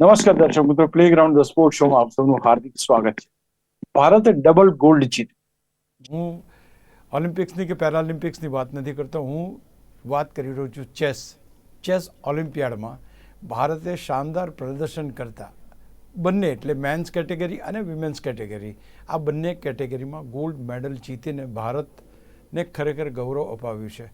નમસ્કાર દર્શક મિત્રો પ્લે ગ્રાઉન્ડ ધ સ્પોર્ટ શોમાં આપ સૌનું હાર્દિક સ્વાગત છે. ભારતે ડબલ ગોલ્ડ જીત હું ઓલિમ્પિક્સની કે પેરાલિમ્પિક્સની વાત નથી કરતો, હું વાત કરી રહ્યો છું ચેસ. ચેસ ઓલિમ્પિયાડમાં ભારતે શાનદાર પ્રદર્શન કરતા બંને, એટલે મેન્સ કેટેગરી અને વિમેન્સ કેટેગરી આ બંને કેટેગરીમાં ગોલ્ડ મેડલ જીતીને ભારતને ખરેખર ગૌરવ અપાવ્યું છે.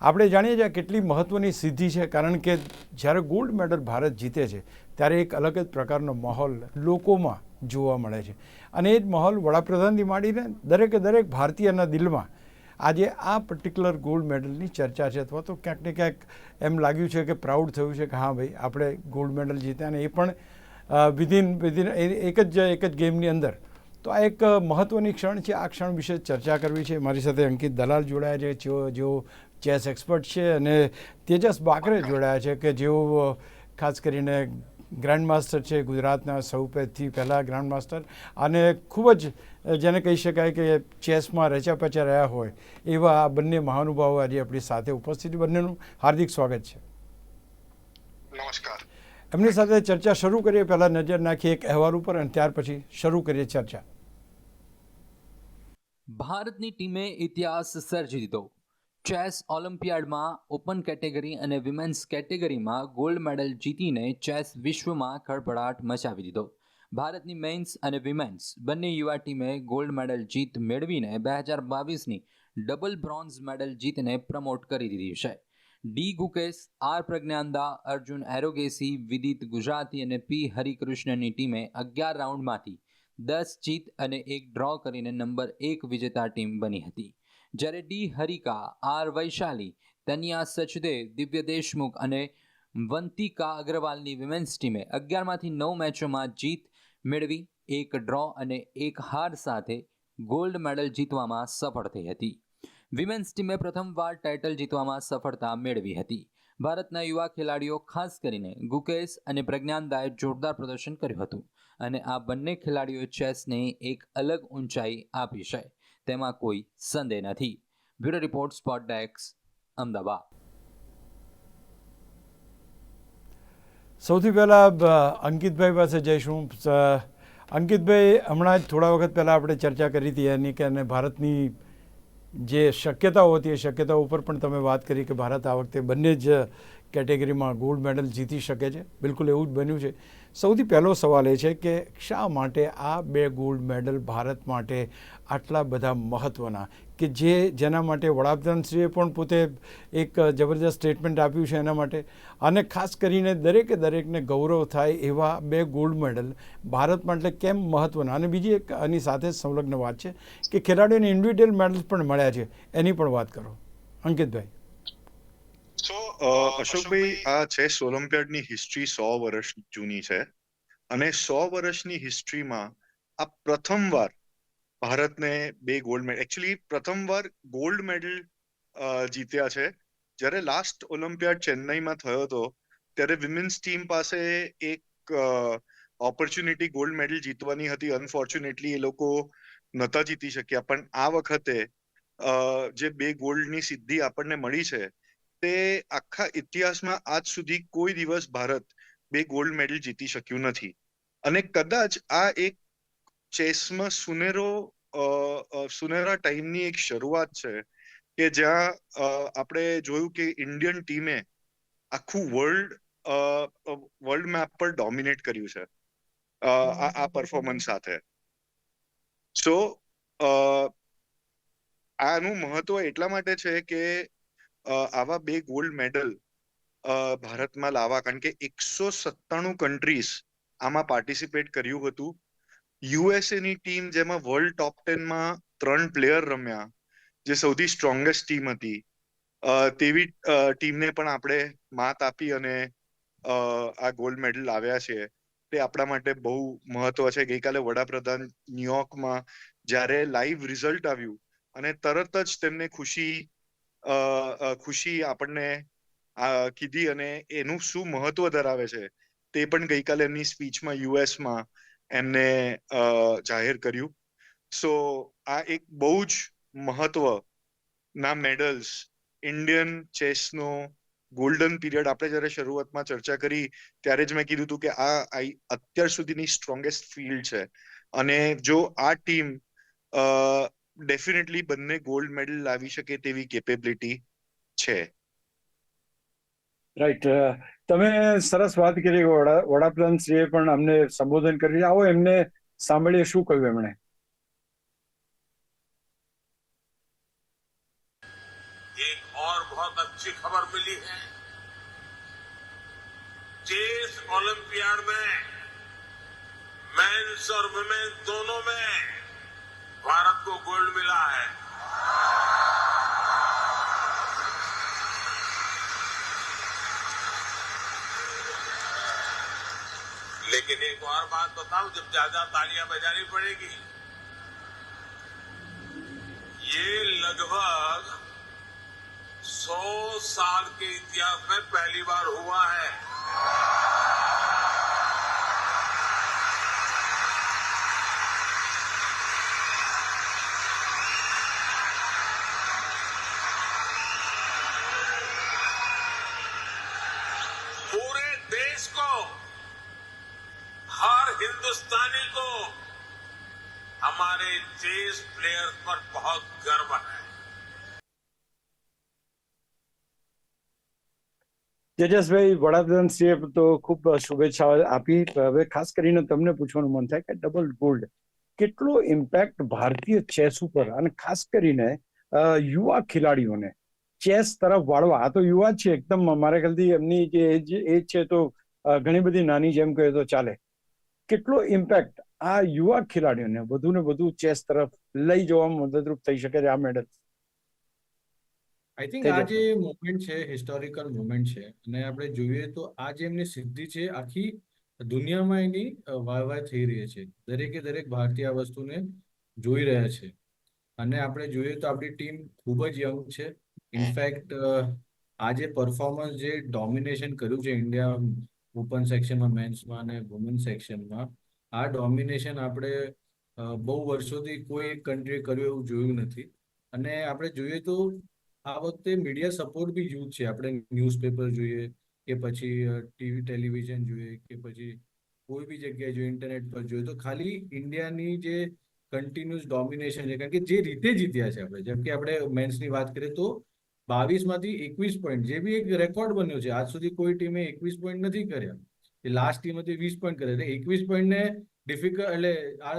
આપણે જાણીએ છીએ કેટલી મહત્ત્વની સિદ્ધિ છે, કારણ કે જ્યારે ગોલ્ડ મેડલ ભારત જીતે છે, ત્યારે એક અલગ જ પ્રકારનો માહોલ લોકોમાં જોવા મળે છે. અને એ જ માહોલ વડાપ્રધાનથી માંડીને દરેકે દરેક ભારતીયના દિલમાં આજે આ પર્ટિક્યુલર ગોલ્ડ મેડલની ચર્ચા છે, અથવા તો ક્યાંક ને ક્યાંક એમ લાગ્યું છે કે પ્રાઉડ થયું છે કે હા ભાઈ, આપણે ગોલ્ડ મેડલ જીત્યા અને એ પણ વિધિન વિધિન એક જ એક જ ગેમની અંદર. તો આ એક મહત્ત્વની ક્ષણ છે, આ ક્ષણ વિશે ચર્ચા કરવી છે. મારી સાથે અંકિત દલાલ જોડાયા છે, જેઓ જેઓ ચેસ એક્સપર્ટ છે અને તેજસ બાકરે જોડાયા છે કે જેઓ ખાસ કરીને ગ્રાન્ડ માસ્ટર છે ગુજરાતના સૌથી પહેલાં ગ્રાન્ડ માસ્ટર અને ખૂબ જ જેને કહી શકાય કે ચેસમાં રચ્યા પચ્યા રહ્યા હોય એવા આ બંને મહાનુભાવો આજે આપણી સાથે ઉપસ્થિત બંનેનું હાર્દિક સ્વાગત છે. નમસ્કાર. એમની સાથે ચર્ચા શરૂ કરીએ. પહેલાં નજર નાખીએ એક અહેવાલ ઉપર અને ત્યાર પછી શરૂ કરીએ ચર્ચા. ભારતની ટીમે ઇતિહાસ સર્જી દીધો. ચેસ ઓલિમ્પિયાડમાં ઓપન કેટેગરી અને વિમેન્સ કેટેગરીમાં ગોલ્ડ મેડલ જીતીને ચેસ વિશ્વમાં ખળભળાટ મચાવી દીધો. ભારતની મેન્સ અને વિમેન્સ બંને યુવા ટીમે ગોલ્ડ મેડલ જીત મેળવીને બે હજાર બાવીસની ડબલ બ્રોન્ઝ મેડલ જીતને પ્રમોટ કરી દીધી છે. ડી ગુકેશ, આર પ્રજ્ઞાનદા, અર્જુન એરોગેસી, વિદિત ગુજરાતી અને પી હરિકૃષ્ણની ટીમે અગિયાર રાઉન્ડમાંથી દસ જીત અને એક ડ્રો કરીને નંબર એક વિજેતા ટીમ બની હતી. જ્યારે ડી હરિકા, આર વૈશાલી, તનિયા સચદેવ દિવ્ય દેશમુખ અને વંતિકા અગ્રવાલની વિમેન્સ ટીમે અગિયારમાંથી નવ મેચોમાં જીત મેળવી, એક ડ્રો અને એક હાર સાથે ગોલ્ડ મેડલ જીતવામાં સફળ થઈ હતી. વિમેન્સ ટીમે પ્રથમવાર ટાઇટલ જીતવામાં સફળતા મેળવી હતી. ભારતના યુવા ખેલાડીઓ, ખાસ કરીને ગુકેશ અને પ્રજ્ઞાનદાએ જોરદાર પ્રદર્શન કર્યું હતું અને આ બંને ખેલાડીઓ ચેસને એક અલગ ઊંચાઈ આપી છે. તેમાં કોઈ સંદેહ નથી. બ્યુરો રિપોર્ટ, સ્પોટ ડેક્સ અમદાવાદ. સૌથી પહેલાં અંકિતભાઈ પાસે જઈશું. અંકિતભાઈ, હમણાં જ થોડા વખત પહેલાં આપણે ચર્ચા કરી હતી એની કે અને ભારતની જે શક્યતાઓ હતી, એ શક્યતાઓ ઉપર પણ તમે વાત કરી કે ભારત આ વખતે બંને જ કેટેગરીમાં ગોલ્ડ મેડલ જીતી શકે છે. બિલકુલ એવું જ બન્યું છે. સૌથી પહેલો સવાલ એ છે કે શા માટે આ બે ગોલ્ડ મેડલ ભારત માટે આટલા બધા મહત્ત્વના કે જે જેના માટે વડાપ્રધાનશ્રીએ પણ પોતે એક જબરજસ્ત સ્ટેટમેન્ટ આપ્યું છે એના માટે. અને ખાસ કરીને દરેકે દરેકને ગૌરવ થાય એવા બે ગોલ્ડ મેડલ ભારત માટે કેમ મહત્ત્વના અને બીજી એક આની સાથે સંલગ્ન વાત છે કે ખેલાડીઓને ઇન્ડિવિડ્યુઅલ મેડલ્સ પણ મળ્યા છે. એની પણ વાત કરો. અંકિતભાઈ. સો અશોકભાઈ, આ છે ઓલિમ્પિયાડની હિસ્ટ્રી સો વર્ષ જૂની છે. અને સો વર્ષની હિસ્ટ્રીમાં આ પ્રથમવાર ભારતને બે ગોલ્ડ મેડલ એકચ્યુઅલી પ્રથમવાર ગોલ્ડ મેડલ જીત્યા છે. જ્યારે લાસ્ટ ઓલિમ્પિયાડ ચેન્નઈમાં થયો હતો, ત્યારે વિમેન્સ ટીમ પાસે એક ઓપોર્ચ્યુનિટી ગોલ્ડ મેડલ જીતવાની હતી. અનફોર્ચ્યુનેટલી એ લોકો નતા જીતી શક્યા. પણ આ વખતે જે બે ગોલ્ડની સિદ્ધિ આપણને મળી છે, તે આખા ઇતિહાસમાં આજ સુધી કોઈ દિવસ ભારત બે ગોલ્ડ મેડલ જીતી શક્યું નથી. અને કદાચ આ એક ચેસમાં સુનેરો સુનેરા ટાઈમની એક શરૂઆત છે કે જ્યાં આપણે જોયું કે ઇન્ડિયન ટીમે આખું વર્લ્ડ વર્લ્ડ મેપ પર ડોમિનેટ કર્યું છે આ પરફોર્મન્સ સાથે. સો આનું મહત્વ એટલા માટે છે કે આવા બે ગોલ્ડ મેડલ ભારતમાં લાવવા, કારણ કે એકસો સત્તાણું કન્ટ્રીઝ આમાં પાર્ટિસિપેટ કર્યું હતું. યુએસએ ની ટીમ જેમાં વર્લ્ડ ટોપ ટેનમાં ત્રણ પ્લેયર રમ્યા, જે સૌથી સ્ટ્રોંગેસ્ટ ટીમ હતી. તેવી ટીમને પણ આપણે માત આપી અને આ ગોલ્ડ મેડલ લાવ્યા છે. તે આપણા માટે બહુ મહત્વ છે. ગઈકાલે વડાપ્રધાન ન્યુયોર્કમાં જ્યારે લાઈવ રિઝલ્ટ આવ્યું અને તરત જ તેમને ખુશી ખુશી આપણને કીધી અને એનું શું મહત્વ ધરાવે છે તે પણ ગઈકાલે એમની સ્પીચમાં યુએસમાં એમને જાહેર કર્યું. સો, આ એક બહુ જ મહત્વ ના મેડલ્સ ઇન્ડિયન ચેસનો ગોલ્ડન પીરિયડ આપણે જ્યારે શરૂઆતમાં ચર્ચા કરી, ત્યારે જ મેં કીધું હતું કે આ અત્યાર સુધીની સ્ટ્રોંગેસ્ટ ફિલ્ડ છે. અને જો આ ટીમ ડેફિનેટલી બંને ગોલ્ડ મેડલ લાવી શકે તેવી કેપેબિલિટી છે. રાઈટ તમે સરસ વાત કરી વડા વડાપ્રધાન શ્રીએ પણ અમને સંબોધન કર્યું આવો એમને સાંભળીએ શું કહ્યું એમણે एक और बहुत अच्छी खबर मिली है चेस ओलंपियाड में मेंस और वुमेन्स दोनों में भारत को गोल्ड मिला है लेकिन एक और बात बताऊँ, जब ज़्यादा तालियाँ बजानी पड़ेगी। ये लगभग सौ साल के इतिहास में पहली बार हुआ है। हिंदुस्तानी को हमारे चेस प्लेयर्स पर बहुत गर्व है તેજસભાઈ વડાપ્રધાન શ્રીએ તો ખૂબ શુભેચ્છાઓ આપી હવે ખાસ કરીને તમને પૂછવાનું મન થાય કે ડબલ ગોલ્ડ કેટલો ઇમ્પેક્ટ ભારતીય ચેસ ઉપર અને ખાસ કરીને અ, યુવા ખેલાડીઓને ચેસ તરફ વાળવા આ તો યુવા જ છે એકદમ મારા ખ્યાલથી એમની જે એજ એજ છે તો અ, ઘણી બધી નાની જેમ કહે તો ચાલે કેટલો ઇમ્પેક્ટ આ યુવા ખેલાડીઓને વધુ ને વધુ ચેસ તરફ લઈ જવામાં મદદરૂપ થઈ શકે છે આ મેડલ આઈ થિંક આ જે મુવમેન્ટ છે હિસ્ટોરિકલ મુવમેન્ટ છે અને આપણે જોઈએ તો આ જે એમની સિદ્ધિ છે આખી દુનિયામાં એની વાહ થઈ રહી છે. દરેકે દરેક ભારતીય આ વસ્તુને જોઈ રહ્યા છે. અને આપણે જોઈએ તો આપણી ટીમ ખૂબ જ યંગ છે. ઇનફેક્ટ આ જે પરફોર્મન્સ જે ડોમિનેશન કર્યું છે ઇન્ડિયા ઓપન સેક્શનમાં મેન્સમાં અને વુમન સેક્શનમાં આ ડોમિનેશન આપણે બહુ વર્ષોથી કોઈ એક કન્ટ્રીએ કર્યું એવું જોયું નથી. અને આપણે જોઈએ તો આ વખતે મીડિયા સપોર્ટ બી યુઝ છે. આપણે ન્યૂઝપેપર જોઈએ કે પછી ટીવી ટેલિવિઝન જોઈએ કે પછી કોઈ બી જગ્યાએ જોઈએ ઇન્ટરનેટ પર જોઈએ તો ખાલી ઇન્ડિયાની જે કન્ટિન્યુઅસ ડોમિનેશન છે. કારણ કે જે રીતે જીત્યા છે આપણે. જેમ કે આપણે મેન્સની વાત કરીએ તો બાવીસમાંથી એકવીસ પોઈન્ટ જે બી એક રેકોર્ડ બન્યો છે, આજ સુધી કોઈ ટીમે એકવીસ પોઈન્ટ નથી કર્યા. એ લાસ્ટ ટીમ હતી વીસ પોઈન્ટ કર્યા, એટલે એકવીસ પોઈન્ટને ડિફિકલ્ટ એટલે આ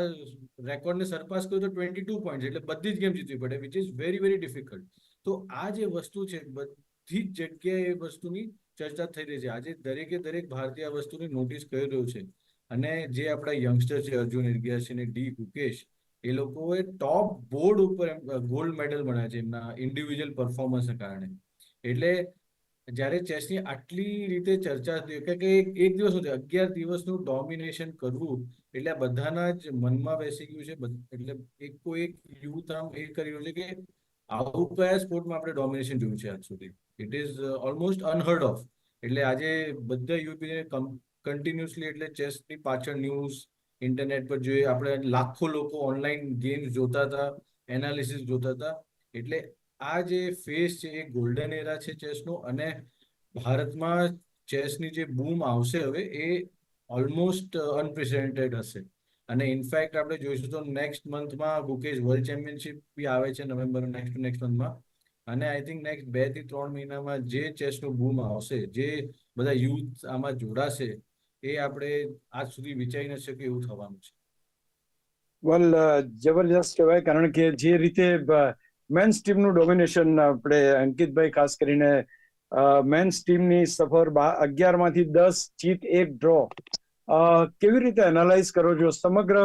રેકોર્ડને સરપાસ કર્યો તો ટ્વેન્ટી ટુ પોઈન્ટ એટલે બધી જ ગેમ જીતવી પડે which is very very difficult તો આ જે વસ્તુ છે, બધી જ જગ્યાએ એ વસ્તુની ચર્ચા થઈ રહી છે. આજે દરેકે દરેક ભારતીય વસ્તુની નોટિસ કરી રહ્યું છે. અને જે આપણા યંગસ્ટર છે અર્જુન ઇરગિયાસી અને ડી ગુકેશ એ લોકોએ ટોપ બોર્ડ ઉપર ગોલ્ડ મેડલ મળ્યા છે એમના ઇન્ડિવિજ્યુઅલ પરફોર્મન્સને કારણે. એટલે જ્યારે ચેસની આટલી રીતે ચર્ચા થઈ કે એક દિવસ નથી અગિયાર દિવસનું ડોમિનેશન કરવું, એટલે આ બધાના જ મનમાં બેસી ગયું છે એટલે એક કોઈ એક યુથ આમ એ કરી રહ્યું છે કે આવું કયા સ્પોર્ટમાં આપણે ડોમિનેશન જોયું છે આજ સુધી. It is almost unheard of એટલે આજે બધા યુપીને કન્ટિન્યુઅસલી એટલે ચેસની પાછળ ન્યૂઝ ઇન્ટરનેટ પર જોઈએ, આપણે લાખો લોકો ઓનલાઈન ગેમ્સ જોતા હતા એનાલિસિસ જોતા હતા. એટલે આ જે ફેઝ છે, એ ગોલ્ડન એરા છે ચેસનો અને ભારતમાં ચેસની જે બૂમ આવશે હવે, એ ઓલમોસ્ટ અનપ્રેસિડેન્ટેડ હશે. અને ઇનફેક્ટ આપણે જોઈશું તો નેક્સ્ટ મંથમાં ગુકેશ વર્લ્ડ ચેમ્પિયનશિપ બી આવે છે નવેમ્બર નેક્સ્ટ નેક્સ્ટ મંથમાં અને આઈ થિંક નેક્સ્ટ બેથી ત્રણ મહિનામાં જે ચેસનું બૂમ આવશે, જે બધા યુથ આમાં જોડાશે એ આપણે આજ સુધી વિચારી ન શકીએ એવું થવાનું છે. વેલ જબરજસ્ત કહેવાય કારણ કે જે રીતે મેન્સ ટીમનું ડોમિનેશન આપણે અંકિતભાઈ ખાસ કરીને મેન્સ ટીમની સફર અગિયારમાંથી દસ જીત એક ડ્રો કેવી રીતે એનાલાઇઝ કરો છો? સમગ્ર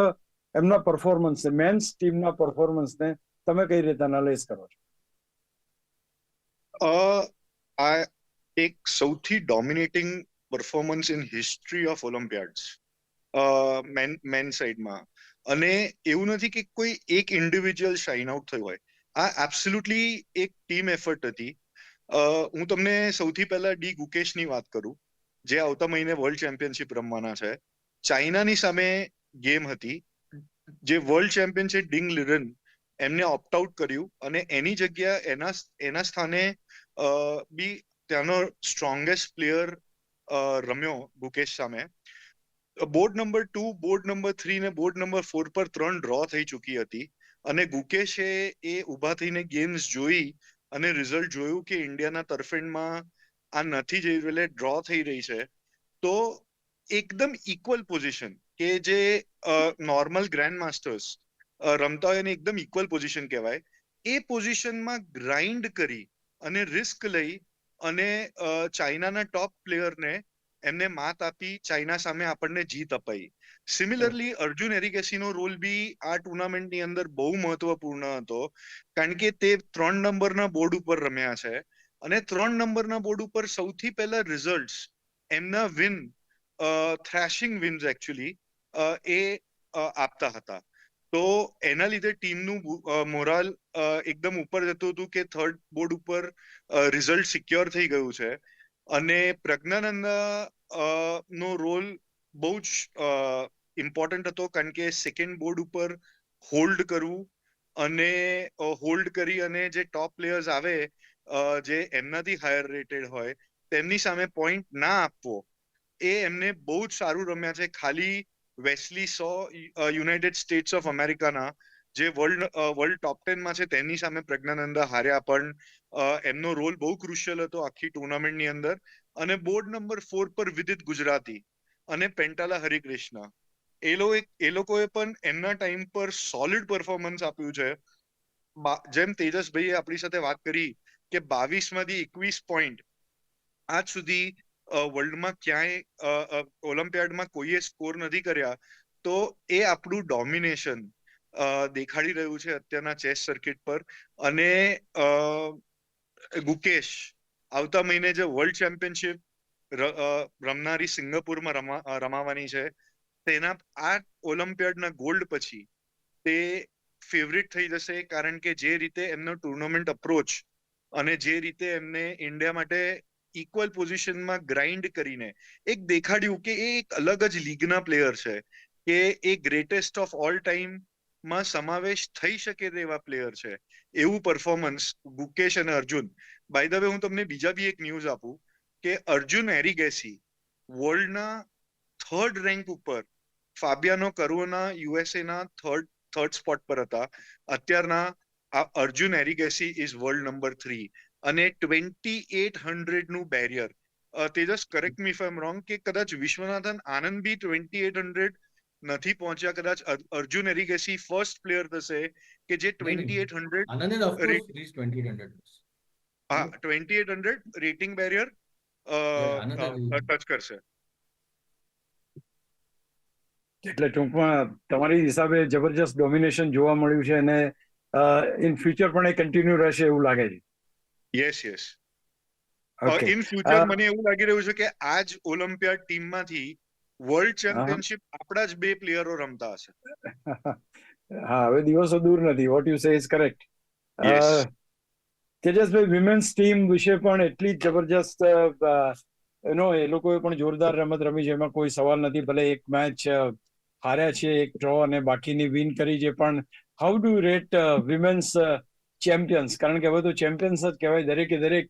એમના પરફોર્મન્સ મેન્સ ટીમના પરફોર્મન્સને તમે કઈ રીતે એનાલાઇઝ કરો છો? અ આ એક સૌથી dominating performance in history of olympiads men men સાઈડમાં અને એવું નથી કે કોઈ એક ઇન્ડિવિજ્યુઅલ શાઇન આઉટ થયું હોય. આ એબ્સોલ્યુટલી એક ટીમ એફર્ટ હતી. હું તમને સૌથી પહેલા ડી ગુકેશની વાત કરું, જે આવતા મહિને વર્લ્ડ ચેમ્પિયનશિપ રમવાના છે. ચાઇનાની સામે ગેમ હતી, જે વર્લ્ડ ચેમ્પિયન છે ડિંગ લિરન એમને ઓપ્ટ આઉટ કર્યું અને એની જગ્યા એના એના સ્થાને બી ત્યાંનો સ્ટ્રોંગેસ્ટ પ્લેયર રમ્યો ગુકેશ સામે. Board number two board number three ને બોર્ડ નંબર ફોર પર ત્રણ ડ્રો થઈ ચૂકી હતી. અને ગુકેશે એ ઊભા થઈને ગેમ્સ જોઈ અને રિઝલ્ટ જોયું કે ઇન્ડિયાના તરફેણમાં આ નથી જઈ એટલે ડ્રો થઈ રહી છે. તો એકદમ ઇક્વલ પોઝિશન કે જે નોર્મલ ગ્રેન્ડ માસ્ટર્સ રમતા હોય એને એકદમ ઇક્વલ પોઝિશન કહેવાય. એ પોઝિશનમાં ગ્રાઇન્ડ કરી અને રિસ્ક લઈ અને ચાઇનાના ટોપ પ્લેયરને એમને માત આપી ચાઇના સામે આપણને જીત અપાઈ. સિમિલરલી અર્જુન એરિગેસીનો રોલ બી આ ટુર્નામેન્ટની અંદર બહુ મહત્વપૂર્ણ હતો કારણ કે તે ત્રણ નંબરના બોર્ડ ઉપર રમ્યા છે અને ત્રણ નંબરના બોર્ડ ઉપર સૌથી પહેલા રિઝલ્ટ્સ એમના વિન થ્રેશિંગ વિન્સ એકચ્યુઅલી એ આપતા હતા. તો એના લીધે ટીમનું મોરાલ એકદમ ઉપર જતું હતું કે થર્ડ બોર્ડ ઉપર રિઝલ્ટ સિક્યોર થઈ ગયું છે. અને પ્રજ્ઞાનંદા નો રોલ બહુ જ ઇમ્પોર્ટન્ટ હતો કારણ કે સેકન્ડ બોર્ડ ઉપર હોલ્ડ કરવું અને હોલ્ડ કરી અને જે ટોપ પ્લેયર્સ આવે જે એમનાથી હાયર રેટેડ હોય, તેમની સામે પોઈન્ટ ના આપવો, એ એમને બહુ જ સારું રમ્યા છે. ખાલી Wesley So United States of અમેરિકાના જે વર્લ્ડ વર્લ્ડ ટોપ ટેનમાં છે, તેની સામે પ્રજ્ઞાનંદા હાર્યા. પણ એમનો રોલ બહુ ક્રુશિયલ હતો આખી ટુર્નામેન્ટની અંદર. અને બોર્ડ નંબર ફોર પર વિદિત ગુજરાતી અને પેન્ટાલા હરિકૃષ્ણ. એ લોકો એ લોકોએ પણ એમના ટાઈમ પર સોલિડ પરફોર્મન્સ આપ્યું છે. જેમ તેજસભાઈએ આપણી સાથે વાત કરી કે બાવીસમાંથી એકવીસ પોઈન્ટ આજ સુધી વર્લ્ડમાં ક્યાંય ઓલિમ્પિયાડમાં કોઈએ સ્કોર નથી કર્યા, તો એ આપણું ડોમિનેશન દેખાડી રહ્યું છે અત્યારના ચેસ સર્કિટ પર. અને ગુકેશ, આવતા મહિને જે વર્લ્ડ ચેમ્પિયનશિપ રમનારી સિંગાપુરમાં રમા રમાવાની છે, તેના, આ ઓલિમ્પિયાડના ગોલ્ડ પછી તે ફેવરિટ થઈ જશે કારણ કે જે રીતે એમનો ટુર્નામેન્ટ અપ્રોચ અને જે રીતે એમને ઇન્ડિયા માટે ઇક્વલ પોઝિશનમાં ગ્રાઇન્ડ કરીને એક દેખાડ્યું કે એ એક અલગ જ લીગના પ્લેયર છે, કે એ ગ્રેટેસ્ટ ઓફ ઓલ ટાઈમમાં સમાવેશ થઈ શકે તેવા પ્લેયર છે. એવું પરફોર્મન્સ ગુકેશ અને અર્જુન. બાય ધ વે હું તમને બીજા બી એક ન્યૂઝ આપું કે અર્જુન એરિગેસી વર્લ્ડના થર્ડ રેન્ક ઉપર ફાબિયાનો કરુઓના યુએસએ ના થર્ડ થર્ડ સ્પોટ પર હતા. અત્યારના આ Arjun Erigaisi is world number three અને twenty eight હંડ્રેડનું barrier Tejas correct me if wrong કે કદાચ વિશ્વનાથન આનંદ બી ટ્વેન્ટી એટ હંડ્રેડ નથી પહોંચ્યા કદાચ અર્જુન એરિગેસી ફર્સ્ટ પ્લેયર થશે કે જે ટ્વેન્ટી એટ હંડ્રેડ હા twenty eight hundred rating barrier touch કરશે. એટલે ટૂંકમાં તમારી હિસાબે જબરજસ્ત ડોમિનેશન જોવા મળ્યું છે અને ઇન ફ્યુચર પણ એ કન્ટિન્યુ રહેશે એવું લાગે છે. Yes yes in future Uh, મને એવું લાગી રહ્યું છે કે આ જ ઓલિમ્પિયાડ ટીમમાંથી વર્લ્ડ ચેમ્પિયનશિપ આપણા જ બે પ્લેયરો રમતા હશે. હા હવે દિવસો દૂર નથી. What you say is correct. તેજસભાઈ women's team વિશે પણ એટલી જ જબરજસ્ત એનો એ લોકોએ પણ જોરદાર રમત રમી છે. એમાં કોઈ સવાલ નથી. ભલે એક મેચ હાર્યા છે એક ડ્રો અને બાકીની વિન કરી છે. પણ how do rate women's champions કારણ કે હવે તો ચેમ્પિયન્સ જ કહેવાય દરેકે દરેક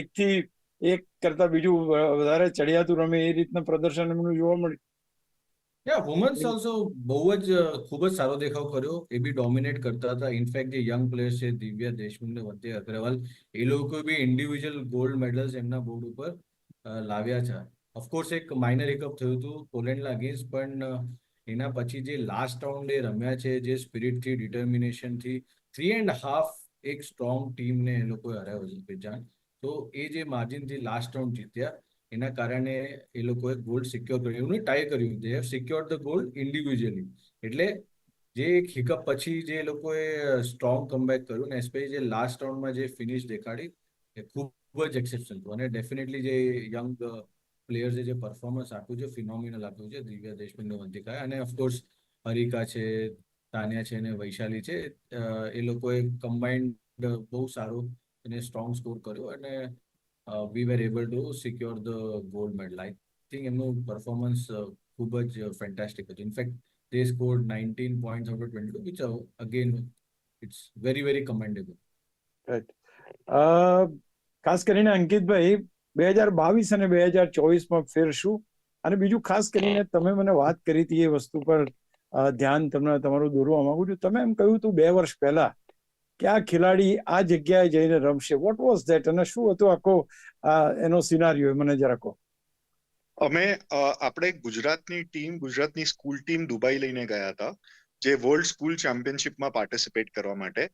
એકથી એક કરતા બીજું વધારે ચડિયાતું રમે એ રીતના પ્રદર્શન એમનું જોવા મળ્યું વુમન્સ ઓલસો બહુ જ ખૂબ જ સારો દેખાવ કર્યો. એ બી ડોમિનેટ કરતા હતા. ઇનફેક્ટ જે યંગ પ્લેયર્સ છે, દિવ્યા દેશમુખ ને વંદે અગ્રવાલ, એ લોકો બી ઇન્ડિવિજ્યુઅલ ગોલ્ડ મેડલ્સ એમના બોર્ડ ઉપર લાવ્યા છે. ઓફકોર્સ એક માઇનર હિકઅપ થયું હતું પોલેન્ડના અગેન્સ્ટ પણ એના પછી જે લાસ્ટ રાઉન્ડ એ રમ્યા છે, જે સ્પિરિટથી ડિટર્મિનેશનથી થ્રી એન્ડ હાફ એક સ્ટ્રોંગ ટીમને એ લોકોએ હરાવ્યો બેજાન તો એ જે માર્જિનથી લાસ્ટ રાઉન્ડ જીત્યા, એના કારણે એ લોકોએ ગોલ્ડ સિક્યોર કર્યું. એમને ટાઈ કર્યું. They have secure the gold individually એટલે જે એક હિકઅપ પછી જે લોકોએ સ્ટ્રોંગ કમબેક કર્યું ને સ્પેશિયલી જે લાસ્ટ રાઉન્ડમાં જે ફિનિશ દેખાડી, એ ખૂબ જ એક્સેપ્શનલ હતું. અને ડેફિનેટલી જે યંગ પ્લેયર્સે જે પરફોર્મન્સ આપ્યું છે ફિનોમિનલ આપ્યું છે, દિવ્યા દેશપાંડે વંતિકાએ અને ઓફકોર્સ હરિકા છે તાન્યા છે અને વૈશાલી છે એ લોકોએ કમ્બાઇન્ડ બહુ સારું અને સ્ટ્રોંગ સ્કોર કર્યો અને we were able to secure the gold medal I think એમનું પરફોર્મન્સ ખૂબ જ ફેન્ટાસ્ટિક હતું. In fact they scored 19 points out of 22 which are, again it's very very commendable. Right. ખાસ કરીને અંકિતભાઈ બે હજાર બાવીસ અને બે હજાર ચોવીસમાં ફેરશું. અને બીજું ખાસ કરીને તમે મને વાત કરી હતી એ વસ્તુ પર ધ્યાન તમને તમારું દોરવા માંગુ છું. તમે એમ કહ્યું હતું બે વર્ષ પહેલા કે આ ખેલાડી આ જગ્યાએ જઈને રમશે. વોટ વોઝ ધેટ અને શું હતું આખો એનો સિનારીઓ મને જરા કહો. અમે આપણે ગુજરાતની ટીમ ગુજરાતની સ્કૂલ ટીમ દુબઈ લઈને ગયા હતા, જે વર્લ્ડ સ્કૂલ ચેમ્પિયનશિપમાં પાર્ટિસિપેટ કરવા માટે.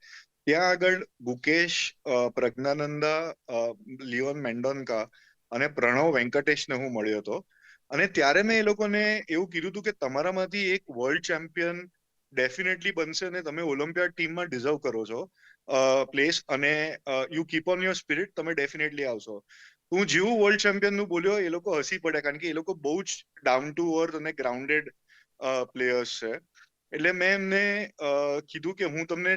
ત્યાં આગળ ગુકેશ પ્રજ્ઞાનંદા લિયોન મેન્ડોનકા અને પ્રણવ વેંકટેશને હું મળ્યો હતો. અને ત્યારે મેં એ લોકોને એવું કીધું હતું કે તમારામાંથી એક વર્લ્ડ ચેમ્પિયન ડેફિનેટલી બનશે અને તમે ઓલિમ્પિયાડ ટીમમાં ડિઝર્વ કરો છો. પ્લેસ અને you keep on your spirit તમે ડેફિનેટલી આવશો. હું જેવું વર્લ્ડ ચેમ્પિયનનું બોલ્યો, એ લોકો હસી પડ્યા કારણ કે એ લોકો બહુ જ ડાઉન ટુ અર્થ અને ગ્રાઉન્ડેડ પ્લેયર્સ છે. એટલે મેં એમને કીધું કે હું તમને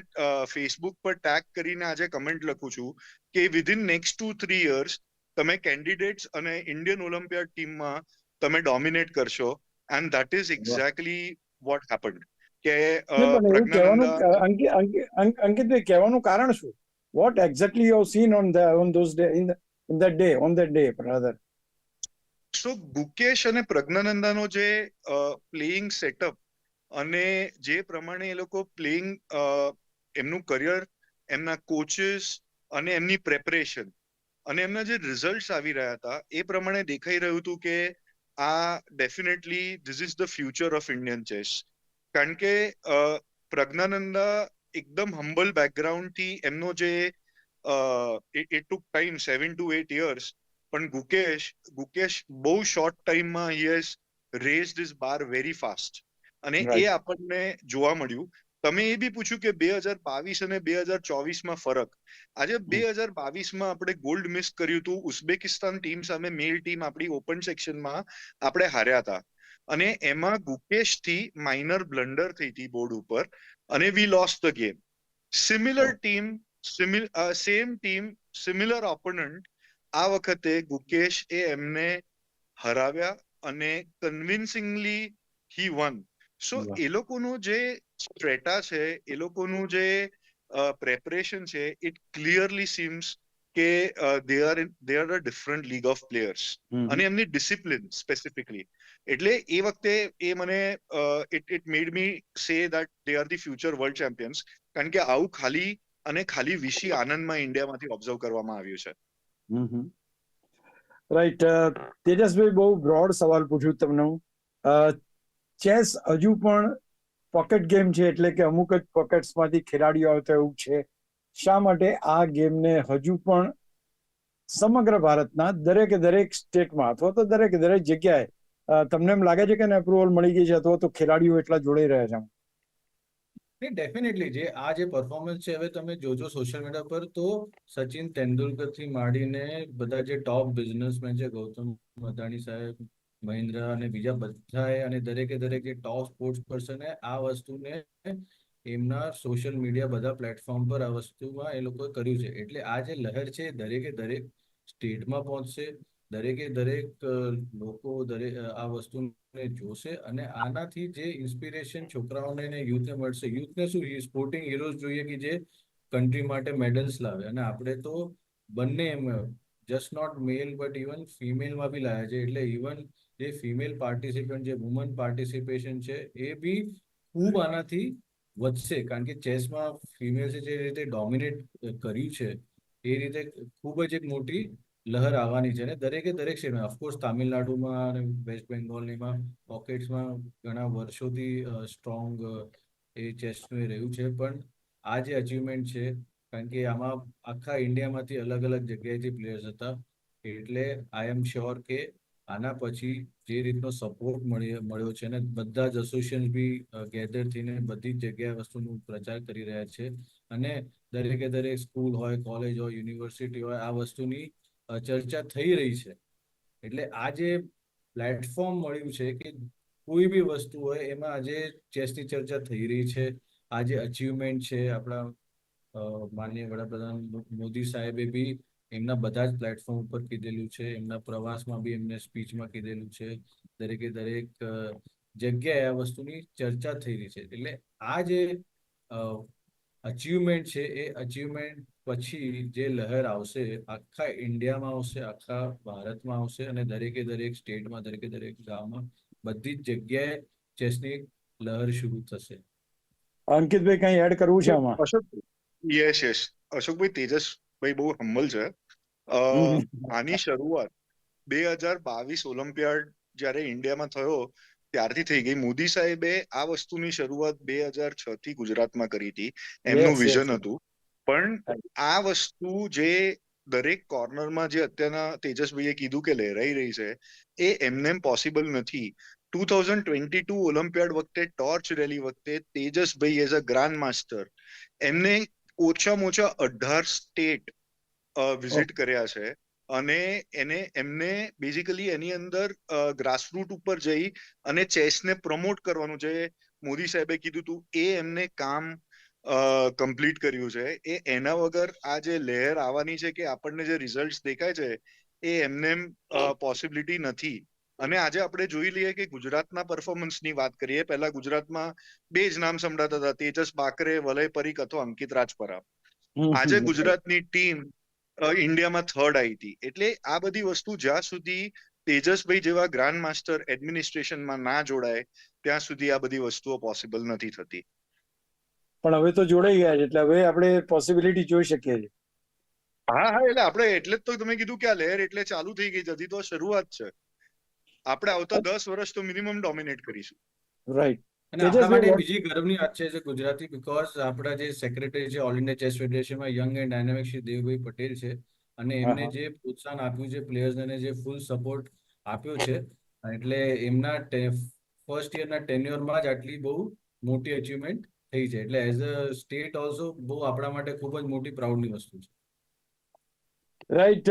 ફેસબુક પર ટેગ કરીને આજે કમેન્ટ લખું છું કે within next two three years તમે કેન્ડિડેટ્સ અને ઇન્ડિયન ઓલિમ્પિયાડ ટીમમાં તમે ડોમિનેટ કરશો and that is exactly what happened કે અંકિત કહેવાનું કારણ શું? What exactly you seen on the on those day in in that day on that day brother so Gukesh અને પ્રજ્ઞાનંદાનો જે પ્લેઇંગ સેટઅપ અને જે પ્રમાણે એ લોકો પ્લેઇંગ એમનું કરિયર એમના કોચિસ અને એમની પ્રેપરેશન અને એમના જે રિઝલ્ટ આવી રહ્યા હતા એ પ્રમાણે દેખાઈ રહ્યું હતું કે આ definitely this is the future of Indian chess કારણ કે પ્રજ્ઞાનંદા એકદમ હમ્બલ બેકગ્રાઉન્ડથી એમનો જે it took time seven to eight years પણ ગુકેશ ગુકેશ બહુ શોર્ટ ટાઈમમાં he has raise is bar very fast અને એ આપણને જોવા મળ્યું. તમે એ બી પૂછ્યું કે બે હજાર બાવીસ અને બે હજાર ચોવીસમાં ફરક. આજે બે હજાર બાવીસમાં આપણે ગોલ્ડ મિસ કર્યું હતું. ઉઝબેકિસ્તાન ટીમ સામે મેલ ટીમ આપણી ઓપન સેક્શનમાં આપણે હાર્યા હતા. અને એમાં ગુકેશથી માઇનર બ્લન્ડર થઈ હતી બોર્ડ ઉપર અને we lost the game similar team same team similar opponent આ વખતે ગુકેશ એ એમને હરાવ્યા અને કન્વિન્સિંગલી હી વન સો એ લોકોનું જે સ્ટ્રેટા છે એ લોકોનું જે પ્રેપરેશન છે ઇટ ક્લિયરલી સીમ્સ કે they are they are a different league of players અને એમની ડિસિપ્લિન સ્પેસિફિકલી એટલે એ વખતે એ મને it it made me say that they are the future world champions કારણ કે આવું ખાલી અને ખાલી વિશી આનંદમાં ઇન્ડિયામાંથી ઓબ્ઝર્વ કરવામાં આવ્યું છે. રાઈટ તેજસભાઈ બહુ બ્રોડ સવાલ પૂછ્યું તમને હું. ચેસ હજુ પણ પોકેટ ગેમ છે એટલે કે અમુક જ પોકેટ્સમાંથી ખેલાડીઓ આવતા એવું છે શા માટે આ ગેમને હજુ પણ સમગ્ર ભારતના દરેકે દરેક સ્ટેટમાં અથવા તો દરેકે દરેક જગ્યાએ તમને એમ લાગે છે કે અપ્રુવલ મળી ગઈ છે અથવા તો ખેલાડીઓ એટલા જોડાઈ રહ્યા છે? ડેફિનેટલી જે આ જે પરફોર્મન્સ છે, હવે તમે જોજો સોશિયલ મીડિયા પર તો સચિન તેંડુલકરથી માંડીને બધા જે ટોપ બિઝનેસમેન છે, ગૌતમ અદાણી સાહેબ મહિન્દ્ર અને બીજા બધાએ અને દરેકે દરેક ટોપ સ્પોર્ટ્સ પર્સને આ વસ્તુને એમના સોશિયલ મીડિયા બધા પ્લેટફોર્મ પર આ વસ્તુમાં એ લોકોએ કર્યું છે. એટલે આ જે લહેર છે દરેકે દરેક સ્ટેટમાં પહોંચશે, દરેકે દરેક લોકો દરેક આ વસ્તુને જોશે અને આનાથી જે ઇન્સ્પિરેશન છોકરાઓને ને યુથને મળશે. યુથને શું સ્પોર્ટિંગ હીરોઝ જોઈએ કે જે કન્ટ્રી માટે મેડલ્સ લાવે. અને આપણે તો બંને એમ just not male but even ફિમેલમાં બી લાવ્યા છે. એટલે ઇવન જે ફિમેલ પાર્ટિસિપન્ટ જે વુમન પાર્ટિસિપેશન છે, એ બી ખૂબ આનાથી વધશે. કારણ કે ચેસમાં ફિમેલ્સે જે રીતે ડોમિનેટ કર્યું છે, એ રીતે ખૂબ જ એક મોટી લહેર આવવાની છે. અને દરેકે દરેક સ્ટેટમાં ઓફકોર્સ તામિલનાડુમાં અને વેસ્ટ બેંગોલનીમાં પોકેટ્સમાં ઘણા વર્ષોથી સ્ટ્રોંગ એ ચેસનું એ રહ્યું છે. પણ આ જે અચીવમેન્ટ છે, કારણ કે આમાં આખા ઇન્ડિયામાંથી અલગ અલગ જગ્યાએથી પ્લેયર્સ હતા. એટલે આઈ એમ શ્યોર કે આના પછી જે રીતનો સપોર્ટ મળ્યો છે અને બધા જ એસોસિએશન બી ગેધર થઈને બધી જગ્યાએ વસ્તુનો પ્રચાર કરી રહ્યા છે. અને દરેકે દરેક સ્કૂલ હોય કોલેજ હોય યુનિવર્સિટી હોય, આ વસ્તુની ચર્ચા થઈ રહી છે. એટલે આ જે પ્લેટફોર્મ મળ્યું છે કે કોઈ બી વસ્તુ હોય, એમાં આજે ચેસની ચર્ચા થઈ રહી છે. આ જે અચીવમેન્ટ છે, આપણા માનનીય વડાપ્રધાન મોદી સાહેબે બી એમના બધા જ પ્લેટફોર્મ ઉપર કીધેલું છે. એમના પ્રવાસમાં બી એમને સ્પીચમાં કીધેલું છે. દરેકે દરેક જગ્યાએ આ વસ્તુની ચર્ચા થઈ રહી છે. એટલે આ જે અચીવમેન્ટ છે એ અચીવમેન્ટ પછી જે લહેર આવશે આખા ઇન્ડિયામાં આવશે આખા ભારતમાં આવશે અને દરેકે દરેક સ્ટેટમાં દરેકે દરેક ગામમાં બધી જ જગ્યાએ ચેસની લહેર શરૂ થશે. અંકિતભાઈ કંઈ એડ કરવું છે આમાં? Ashok yes yes. અશોકભાઈ તેજસભાઈ બહુ હમ્બલ છે. આની શરૂઆત બે હજાર બાવીસ ઓલિમ્પિયાડ જયારે ઇન્ડિયામાં થયો ત્યારથી થઈ ગઈ. મોદી સાહેબે આ વસ્તુની શરૂઆત બે હજાર છ થી ગુજરાતમાં કરી હતી. એમનું વિઝન હતું. પણ આ વસ્તુ જે દરેક કોર્નરમાં જે અત્યારના તેજસભાઈએ કીધું કે લહેરાઈ રહી છે એ એમને પોસિબલ નથી. Two thousand twenty two olympiad વખતે ટોર્ચ રેલી વખતે તેજસભાઈ એઝ અ ગ્રાન્ડ માસ્ટર એમને ઓછામાં ઓછા અઢાર સ્ટેટ વિઝિટ કર્યા છે. અને એને એમને બેઝિકલી એની અંદર ગ્રાસરૂટ ઉપર જઈ અને ચેસને પ્રમોટ કરવાનું જે મોદી સાહેબે કીધું હતું એ એમને કામ કમ્પ્લીટ કર્યું છે. એ એના વગર આ જે લેયર આવવાની છે કે આપણને જે રિઝલ્ટ દેખાય છે એ એમને પોસિબિલિટી નથી. અને આજે આપણે જોઈ લઈએ કે ગુજરાતના પરફોર્મન્સની વાત કરીએ પહેલા ગુજરાતમાં બે જ નામ સંભળાતા હતા તેજસ બાકરે વલય પરીખ અથવા અંકિત રાજપરા. આજે. ગુજરાતની ટીમ ઇન્ડિયામાં થર્ડ આવી હતી એટલે આ બધી વસ્તુ જ્યાં સુધી તેજસભાઈ જેવા ગ્રાન્ડ માસ્ટર એડમિનિસ્ટ્રેશનમાં ના જોડાય ત્યાં સુધી આ બધી વસ્તુઓ પોસિબલ નથી થતી. પણ હવે તો જોડાઈ ગયા છે એટલે હવે આપણે પોસિબિલિટી જોઈ શકીએ છીએ. હા હા એટલે આપણે એટલે જ તો તમે કીધું કે આ લહેર એટલે ચાલુ થઈ ગઈ હજી તો શરૂઆત છે. આપણે આવતા દસ વર્ષ તો મિનિમમ ડોમિનેટ કરીશું. રાઈટ અને આપણા માટે બીજી ગર્વની વાત છે ગુજરાતી બીકોઝ આપણા જે સેક્રેટરી છે ઓલ ઇન્ડિયા ચેસ ફેડરેશનમાં યંગ એન્ડ ડાયનામિક શ્રી દેવભાઈ પટેલ છે અને એમને જે પ્રોત્સાહન આપ્યું છે પ્લેયર્સને જે ફૂલ સપોર્ટ આપ્યો છે એટલે એમના ફર્સ્ટ યરના ટેન્યુઅરમાં જ આટલી બહુ મોટી અચીવમેન્ટ થઈ છે. એટલે એઝ અ સ્ટેટ ઓલ્સો બહુ આપણા માટે ખૂબ જ મોટી પ્રાઉડની વસ્તુ છે. રાઈટ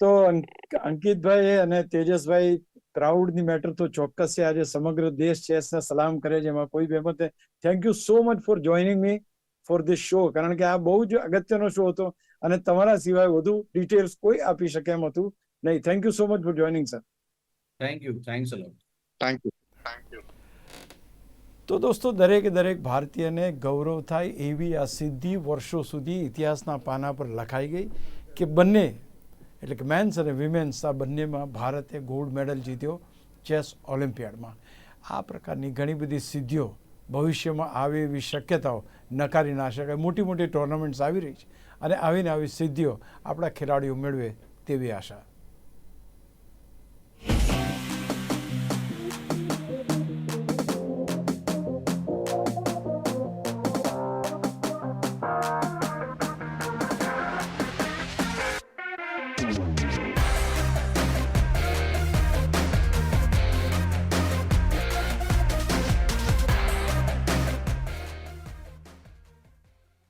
તો અંક- અંકિતભાઈ અને તેજસભાઈ પ્રાઉડની મેટર તો ચોક્કસ છે. આજે સમગ્ર દેશ ચેસને સલામ કરે છે. એમાં કોઈ બેમત thank you so much for joining me for this show કારણ કે આ બહુ જ અગત્યનો શો હતો અને તમારા સિવાય વધુ ડિટેલ્સ કોઈ આપી શકે એમ હતું નહીં. Thank you so much for joining sir thank you thanks thank you thank you તો દોસ્તો દરેકે દરેક ભારતીયને ગૌરવ થાય એવી આ સિદ્ધિ વર્ષો સુધી ઇતિહાસના પાના પર લખાઈ ગઈ કે બંને એટલે કે મેન્સ અને વિમેન્સ આ બંનેમાં ભારતે ગોલ્ડ મેડલ જીત્યો ચેસ ઓલિમ્પિયાડમાં આ પ્રકારની ઘણી બધી સિદ્ધિઓ ભવિષ્યમાં આવે એવી શક્યતાઓ નકારી ના શકાય. મોટી મોટી ટુર્નામેન્ટ્સ આવી રહી છે. અને આવીને આવી સિદ્ધિઓ આપણા ખેલાડીઓ મેળવે તેવી આશા.